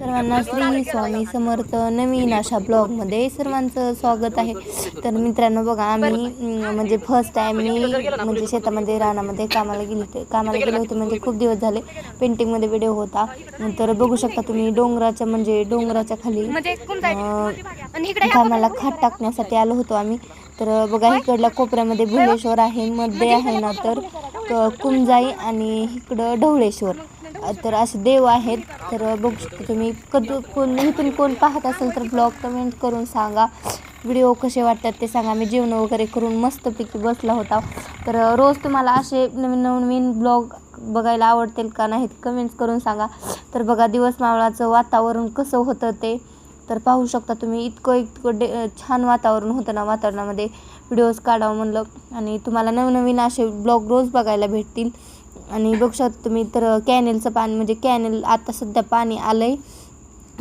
सर्वांना श्री स्वामी समर्थ नवीन अशा ब्लॉगमध्ये सर्वांचं स्वागत आहे. तर मित्रांनो बघा आम्ही म्हणजे फर्स्ट टाईम मी म्हणजे शेतामध्ये रानामध्ये कामाला गेले होते. कामाला गेले होते म्हणजे खूप दिवस झाले. पेंटिंगमध्ये व्हिडिओ होता. नंतर बघू शकता तुम्ही डोंगराच्या म्हणजे डोंगराच्या खाली म्हणजे कामाला खाट टाकण्यासाठी आलो होतो आम्ही. तर बघा इकडल्या कोपऱ्यामध्ये भुलेश्वर आहे मध्ये आहे ना तर कुंजाई आणि इकडं ढवळेश्वर. तर असे देव आहेत. तर बघू शकता तुम्ही कधी कोण इथून कोण पाहत असेल तर ब्लॉग कमेंट करून सांगा. व्हिडिओ कसे वाटतात ते सांगा. मी जेवण वगैरे करून मस्तपैकी बसला होता. तर रोज तुम्हाला असे नवीन नवीन ब्लॉग बघायला आवडतील का नाहीत कमेंट्स करून सांगा. तर बघा दिवस मावळाचं वातावरण कसं होतं ते. तर पाहू शकता तुम्ही इतकं इतकं डे छान वातावरण होतं ना वातावरणामध्ये. व्हिडिओज काढावं म्हणलं. आणि तुम्हाला नवनवीन असे ब्लॉग रोज बघायला भेटतील. आणि बघू शकता तुम्ही तर कॅनेलचं पाणी म्हणजे कॅनेल आता सध्या पाणी आलं आहे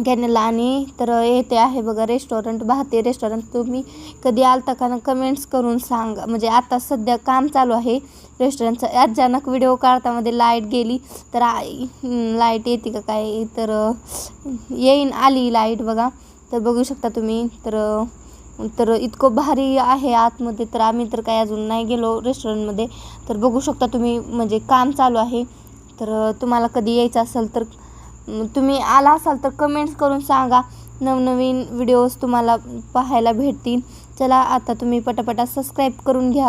कॅनेलला आणि तर येते आहे बघा रेस्टॉरंट भारतीय रेस्टॉरंट तुम्ही कधी आलता का ना कमेंट्स करून सांगा. म्हणजे आता सध्या काम चालू आहे रेस्टॉरंटचं अचानक व्हिडिओ काढतामध्ये लाइट गेली तर लाइट येते का काय? तर येईन आली लाइट बघा. तर बघू शकता तुम्ही तर तर इतकं भारी आहे आतमध्ये तर आम्ही तर काही अजून नाही गेलो रेस्टॉरंटमध्ये तर बघू शकता तुम्ही म्हणजे काम चालू आहे. तर तुम्हाला कधी यायचं असेल तर तुम्ही आला असाल तर कमेंट्स करून सांगा. नवनवीन व्हिडिओज तुम्हाला पाहायला भेटतील. चला आता तुम्ही पटापटा सबस्क्राईब करून घ्या.